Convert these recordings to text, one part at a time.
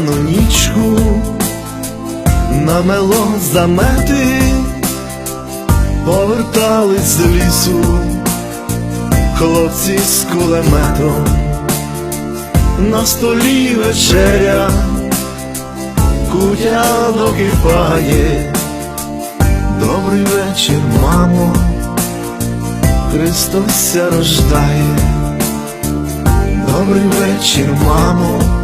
річку намело замети, повертались з лісу, хлопці з кулеметом, на столі вечеря, кутя докипає. Добрий вечір, мамо, Христос рождає. Добрий вечір, мамо,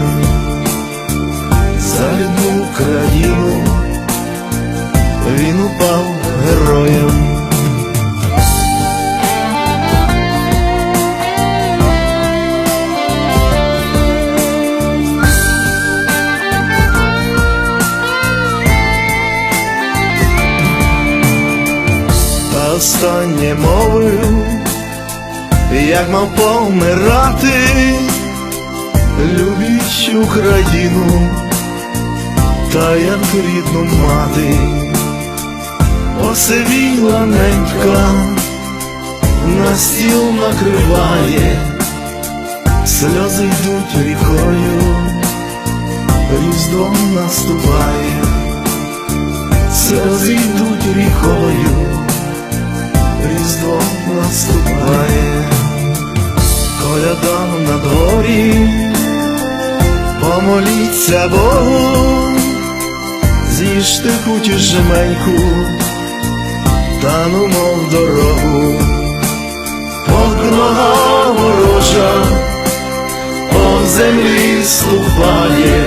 рідну він упав героєм. Та останнє мовив, як мав помирати. Любіть Україну, та як рідну мати, посивіла ненька, на стіл накриває, сльози йдуть рікою, різдвом наступає, сльози йдуть рікою, різдвом наступає. Коляда на дворі, помоліться Богу, з'їжте куті жменьку, та ну мов дорогу, Бог нога ворожа, по землі ступає,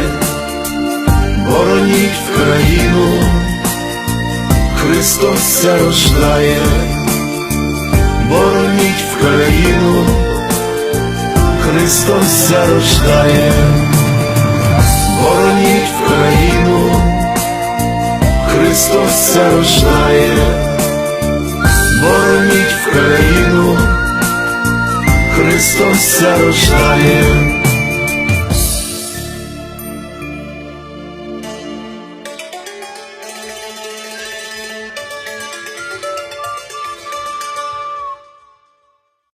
бороніть в країну, Христос рождає, бороніть в країну. Христос зарождає, Христос рождає, бороніть в країну, Христос зарождає.